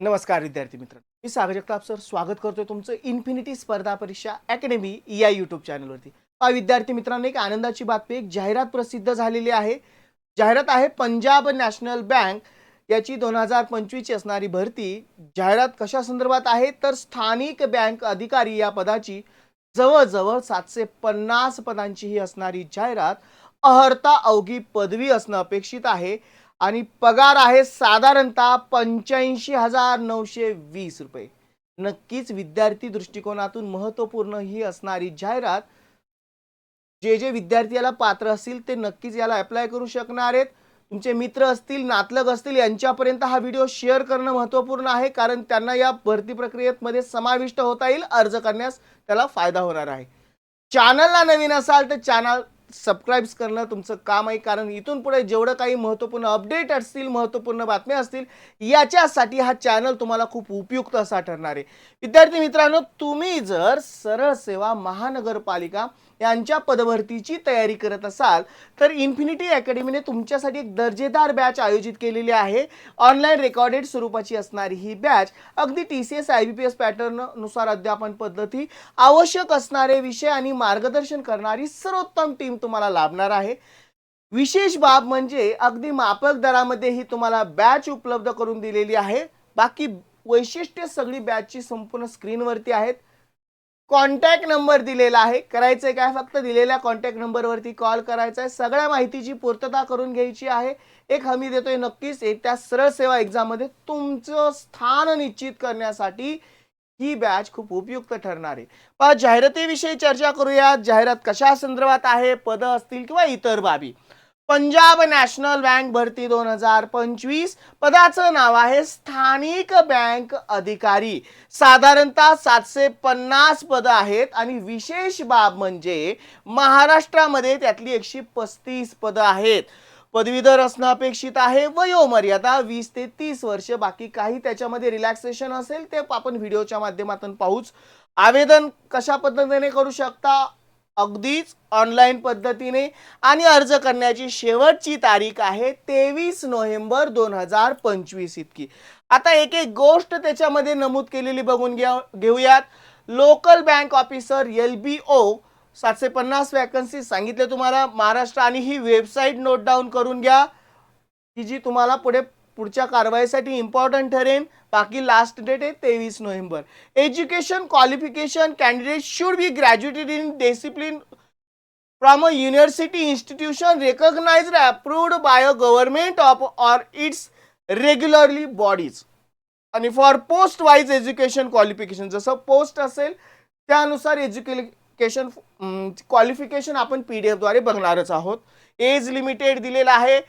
नमस्कार विद्यार्थी मित्र मी सागर जगताप सर. स्वागत करतोय तुमचं इन्फिनिटी स्पर्धा परीक्षा अकॅडमी या यूट्यूब चॅनलवरती हा विद्यार्थी मित्रांनो एक आनंदाची बातमी एक जाहिरात प्रसिद्ध झालेली आहे. जाहिरात आहे पंजाब नॅशनल बँक याची दोन हजार पंचवीसची असणारी भरती. जाहिरात कशा संदर्भात आहे? तर स्थानिक बँक अधिकारी या पदाची जवळजवळ सातशे पन्नास पदांची ही असणारी जाहिरात अहर्ता अवघी पदवी असणं अपेक्षित आहे. आणि पगार आहे साधारणतः पंच्याऐंशी हजार नऊशे वीस रुपये. नक्कीच विद्यार्थी दृष्टिकोनातून महत्त्वपूर्ण ही असणारी जाहिरात जे जे विद्यार्थी याला पात्र असतील ते नक्कीच याला अप्लाय करू शकणार आहेत. तुमचे मित्र असतील नातलग असतील यांच्यापर्यंत हा व्हिडिओ शेअर करणं महत्त्वपूर्ण आहे कारण त्यांना या भरती प्रक्रियेमध्ये समाविष्ट होता येईल अर्ज करण्यास त्याला फायदा होणार आहे. चॅनलला नवीन असाल तर चॅनल सबस्क्राईब्स करणं तुमचं काम आहे. कारण इथून पुढे जेवढं काही महत्त्वपूर्ण अपडेट असतील महत्त्वपूर्ण बातम्या असतील याच्यासाठी हा चॅनल तुम्हाला खूप उपयुक्त असा ठरणार आहे. विद्यार्थी मित्रांनो तुम्ही जर सरळ सेवा महानगरपालिका यांच्या पदभरतीची तयारी करत असाल तर इन्फिनिटी अकॅडमीने तुमच्यासाठी एक दर्जेदार बॅच आयोजित केलेली आहे. ऑनलाईन रेकॉर्डेड स्वरूपाची असणारी ही बॅच अगदी T C S I B P S पॅटर्ननुसार अध्यापन पद्धती आवश्यक असणारे विषय आणि मार्गदर्शन करणारी सर्वोत्तम टीम तुम्हाला लाभणार आहे. विशेष बाब म्हणजे अगदी मापक दरामध्ये ही तुम्हाला बॅच उपलब्ध करून दिलेली आहे. बाकी वैशिष्ट्य सगळी बॅचची संपूर्ण स्क्रीनवरती आहेत. कॉन्टॅक्ट नंबर दिलेला आहे. करायचंय काय? फक्त दिलेल्या कॉन्टॅक्ट नंबरवरती कॉल करायचा आहे सगळ्या माहितीची पूर्तता करून घ्यायची आहे. एक हमी देतोय नक्कीच. एक त्या सरळ सेवा एक्झाममध्ये तुमचं स्थान निश्चित करण्यासाठी ही बॅच खूप उपयुक्त ठरणार आहे. जाहिरातीविषयी चर्चा करूयात. जाहिरात कशा संदर्भात आहे? पद असतील किंवा इतर बाबी? पंजाब नॅशनल बँक भरती दोन हजार पंचवीस. पदाचं नाव आहे स्थानिक बँक अधिकारी. साधारणतः सातशे पन्नास पदं आहेत आणि विशेष बाब म्हणजे महाराष्ट्रामध्ये त्यातली एकशे पस्तीस पदं आहेत. पदवीधर असणं अपेक्षित आहे. वयोमर्यादा वीस ते तीस वर्ष. बाकी काही त्याच्यामध्ये रिलॅक्सेशन असेल ते आपण व्हिडिओच्या माध्यमातून पाहूच. आवेदन कशा पद्धतीने करू शकता? अगदीच ऑनलाईन पद्धतीने. आणि अर्ज करण्याची शेवटची तारीख आहे तेवीस नोव्हेंबर दोन हजार पंचवीस इतकी. आता एक एक गोष्ट त्याच्यामध्ये नमूद केलेली बघून घ्या घेऊयात. Local bank officer L B O सातशे पन्नास वॅकन्सी सांगितले तुम्हाला. महाराष्ट्र आणि ही वेबसाईट नोट डाऊन करून घ्या. की जी तुम्हाला पुढे पुढच्या कारवाईसाठी इम्पॉर्टंट ठरेल बाकी लास्ट डेट आहे तेवीस November. Education qualification candidate should be graduated in discipline from a university institution recognised approved by a government of or its regularly bodies आणि for post wise education qualification जसं post असेल त्यानुसार एज्युके qualification आपण P D एफद्वारे बघणारच आहोत. Age limited दिलेलं आहे.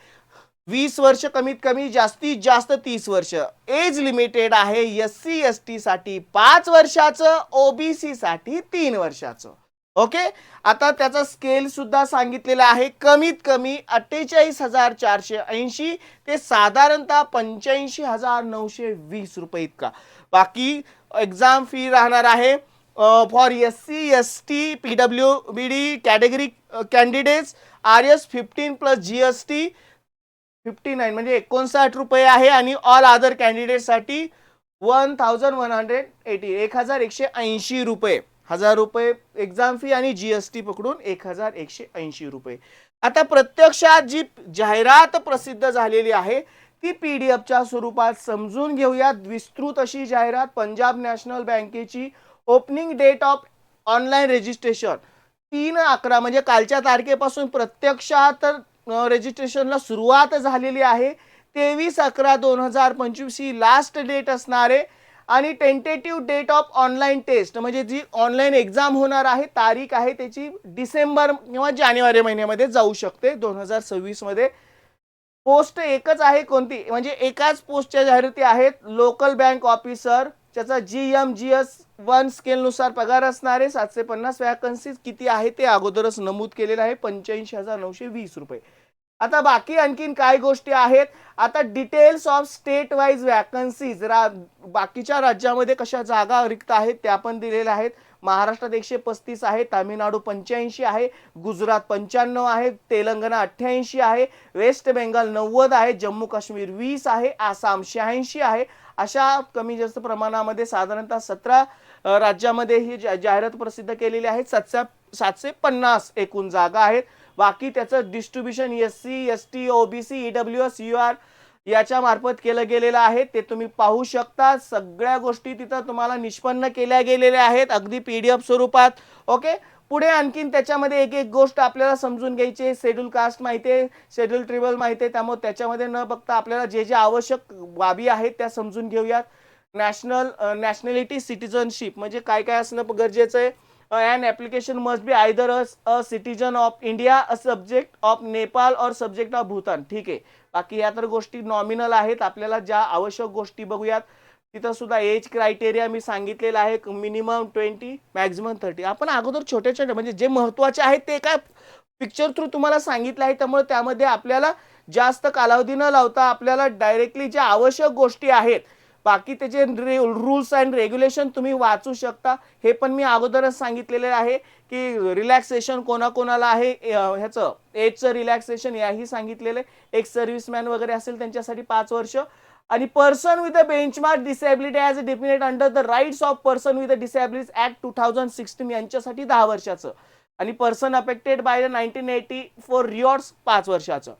वीस वर्ष कमीत कमी जास्तीत जास्त तीस वर्ष. एज लिमिटेड आहे एस सी एस टीसाठी पाच वर्षाचं ओ बी सीसाठी तीन वर्षाचं. ओके आता त्याचा स्केल सुद्धा सांगितलेला आहे. कमीत कमी अठ्ठेचाळीस हजार चारशे ऐंशी ते साधारणतः पंच्याऐंशी हजार नऊशे वीस रुपये इतका. बाकी एक्झाम फी राहणार आहे. For S C S T P W B D category candidates R S fifteen plus G S T fifty nine म्हणजे एकोणसाठ रुपये आहे आणि all other कॅन्डिडेटसाठी one thousand one hundred eighty एक हजार एकशे ऐंशी रुपये. हजार रुपये एक्झाम फी आणि जी एस टी पकडून एक हजार एकशे ऐंशी रुपये. आता प्रत्यक्षात जी जाहिरात प्रसिद्ध झालेली आहे ती पी डी एफच्या स्वरूपात समजून घेऊयात. विस्तृत अशी जाहिरात पंजाब नॅशनल बँकेची opening date of online registration. तीन अकरा म्हणजे कालच्या तारखेपासून प्रत्यक्षात रजिस्ट्रेशनला सुरुवात झालेली आहे. तेवीस अकरा दोन हजार पंचवीस ही लास्ट डेट असणारे आणि tentative date of online test म्हणजे जी ऑनलाईन एक्झाम होणार आहे तारीख आहे त्याची डिसेंबर किंवा जानेवारी महिन्यामध्ये जाऊ शकते. दोन हजार सव्वीसमध्ये पोस्ट एकच आहे कोणती? म्हणजे एकाच पोस्टच्या जाहिराती आहेत लोकल बँक ऑफिसर ज्याचा G M G S one स्केलनुसार पगार असणारे सातशे पन्नास वॅकन्सीज किती आहे ते अगोदरच नमूद केलेलं आहे. पंच्याऐंशी हजार नऊशे वीस रुपये. आता बाकी आणखीन काय गोष्टी आहेत. आता details of state wise vacancies रा बाकीच्या राज्यामध्ये कशा जागा रिक्त आहेत त्या पण दिलेल्या आहेत. महाराष्ट्रात एकशे पस्तीस आहे तामिळनाडू पंच्याऐंशी आहे गुजरात पंच्याण्णव आहे तेलंगणा अठ्ठ्याऐंशी आहे वेस्ट बेंगाल नव्वद आहे जम्मू काश्मीर वीस आहे आसाम शहाऐंशी आहे. अशा कमी जास्त प्रमाणामध्ये साधारणतः सतरा राज्यामध्ये ही जा- जाहिरात प्रसिद्ध केलेली आहे. सातशे सातशे पन्नास एकूण जागा आहेत. बाकी त्याचं distribution S C S T OBC E W S U R याच्या मार्फत केलं गेलेलं आहे. ते तुम्ही पाहू शकता. सगळ्या गोष्टी तिथं तुम्हाला निष्पन्न केल्या गेलेल्या आहेत. अगदी पी डी एफ स्वरूपात. ओके? पुढे आणखीन त्याच्यामध्ये एक एक गोष्ट आपल्याला समजून घ्यायची आहे. शेड्यूल कास्ट माहिती आहे शेड्यूल ट्रिबल माहिती आहे. त्यामुळे त्याच्यामध्ये न बघता आपल्याला जे जे आवश्यक बाबी आहेत त्या समजून घेऊयात. नॅशनल नॅशनॅलिटी सिटिझनशिप म्हणजे काय काय असणं गरजेचं आहे. And application must be either a citizen of India a subject of Nepal और सब्जेक्ट ऑफ भूतान ठीक आहे. बाकी या तर गोष्टी नॉमिनल आहेत. आपल्याला ज्या आवश्यक गोष्टी बघूयात. तिथं सुद्धा एज क्रायटेरिया मी सांगितलेला आहे. मिनिमम ट्वेंटी मॅक्झिमम थर्टी आपण अगोदर छोटे छोटे म्हणजे जे महत्त्वाचे आहेत ते काय पिक्चर थ्रू तुम्हाला सांगितलं आहे. त्यामुळे त्यामध्ये आपल्याला जास्त कालावधी न लावता आपल्याला डायरेक्टली ज्या आवश्यक गोष्टी आहेत बाकी त्याचे रूल्स अँड रेग्युलेशन तुम्ही वाचू शकता. हे पण मी अगोदरच सांगितलेले आहे की रिलॅक्सेशन कोणाकोणाला आहे ह्याचं एजचं रिलॅक्सेशन याही सांगितलेलं आहे. एक सर्व्हिसमॅन वगैरे असेल त्यांच्यासाठी पाच वर्ष. आणि person with a benchmark disability as a definite under the rights of person with a disability act two thousand sixteen यांच्यासाठी दहा वर्षाचं. आणि person affected by the nineteen eighty four riots पाच वर्षाचं.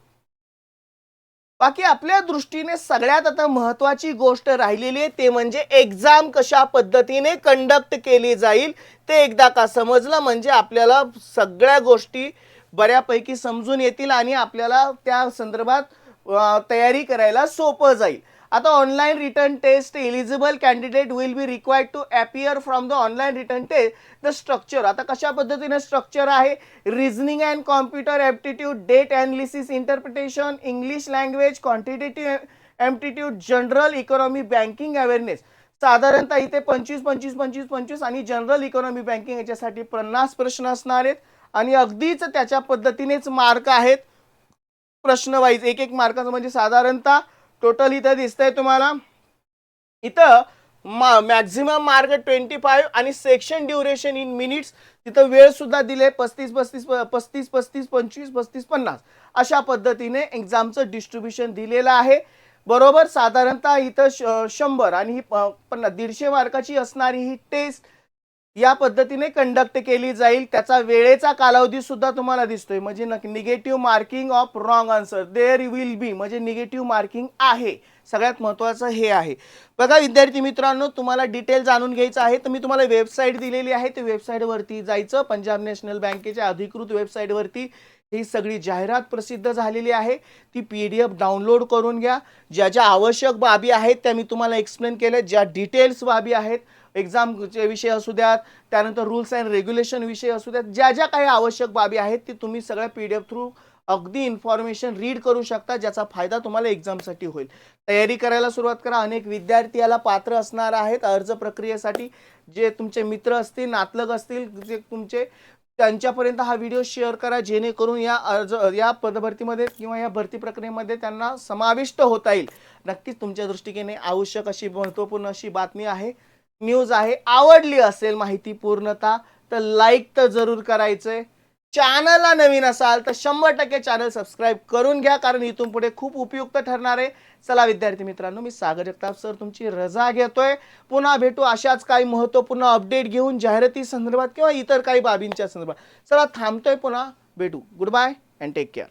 बाकी आपल्या दृष्टीने सगळ्यात आता महत्वाची गोष्ट राहिलेली आहे ते म्हणजे एक्झाम कशा पद्धतीने कंडक्ट केली जाईल ते एकदा का समजलं म्हणजे आपल्याला सगळ्या गोष्टी बऱ्यापैकी समजून येतील आणि आपल्याला त्या संदर्भात तयारी करायला सोपं जाईल. आता online written test eligible candidate will be required to appear from the online written test the structure आता कशा पद्धतीने स्ट्रक्चर आहे? Reasoning and computer aptitude data analysis interpretation English language quantitative aptitude general economy banking awareness साधारणतः इथे पंचवीस पंचवीस पंचवीस पंचवीस आणि जनरल इकॉनॉमी बँकिंग याच्यासाठी पन्नास प्रश्न असणार आहेत. आणि अगदीच त्याच्या पद्धतीनेच मार्क आहेत. प्रश्न वाईज एक एक मार्काचं म्हणजे साधारणतः टोटल इथं दिसतंय तुम्हाला. इथं मॅक्झिमम मार्क ट्वेंटी फाईव्ह आणि सेक्शन ड्युरेशन इन मिनिट्स तिथं वेळ सुद्धा दिले पस्तीस पस्तीस पस्तीस पस्तीस पंचवीस पस्तीस पन्नास. अशा पद्धतीने एक्झामचं डिस्ट्रीब्युशन दिलेलं आहे. बरोबर? साधारणतः इथं श- शंभर आणि ही प- पन्नास दीडशे मार्काची असणारी ही टेस्ट या पद्धतीने कंडक्ट केली जाईल. त्याचा वेळेचा कालावधी सुद्धा तुम्हाला दिसतोय. म्हणजे negative marking of wrong answer there will be म्हणजे निगेटिव्ह मार्किंग आहे. सगळ्यात महत्त्वाचं हे आहे. बघा विद्यार्थी मित्रांनो तुम्हाला डिटेल जाणून घ्यायचं आहे. तर मी तुम्हाला वेबसाईट दिलेली आहे. ते वेबसाईटवरती जायचं. पंजाब नॅशनल बँकेच्या अधिकृत वेबसाईटवरती ही सगळी जाहिरात प्रसिद्ध झालेली आहे. ती पी डी एफ डाउनलोड करून घ्या. ज्या ज्या आवश्यक बाबी आहेत त्या मी तुम्हाला एक्सप्लेन केल्या. ज्या डिटेल्स बाबी आहेत एक्झामचे विषय असू द्यात त्यानंतर रूल्स अँड रेग्युलेशन विषय असू द्यात ज्या ज्या काही आवश्यक बाबी आहेत ती तुम्ही सगळ्या पी डी एफ थ्रू अगदी इन्फॉर्मेशन रीड करू शकता ज्याचा फायदा तुम्हाला एक्झामसाठी होईल. तयारी करायला सुरुवात करा. अनेक विद्यार्थी याला पात्र असणार आहेत अर्ज प्रक्रियेसाठी. जे तुमचे मित्र असतील नातलग असतील जे तुमचे त्यांच्यापर्यंत हा व्हिडिओ शेअर करा. जेणेकरून या अर्ज या पदभरतीमध्ये किंवा या भरती प्रक्रियेमध्ये त्यांना समाविष्ट होता येईल. नक्कीच तुमच्या दृष्टीने आवश्यक अशी महत्त्वपूर्ण अशी बातमी आहे. न्यूज आहे. आवडली असेल माहिती पूर्णता तर लाईक तर जरूर करायचंय. चॅनलला नवीन असाल तर शंभर टक्के चॅनल सबस्क्राईब करून घ्या कारण इथून पुढे खूप उपयुक्त ठरणार आहे. चला विद्यार्थी मित्रांनो मी सागर जगताप सर तुमची रजा घेतोय. पुन्हा भेटू अशाच काही महत्त्वपूर्ण अपडेट घेऊन जाहिराती संदर्भात किंवा इतर काही बाबींच्या संदर्भात. चला थांबतोय पुन्हा. भेटू. Goodbye and take care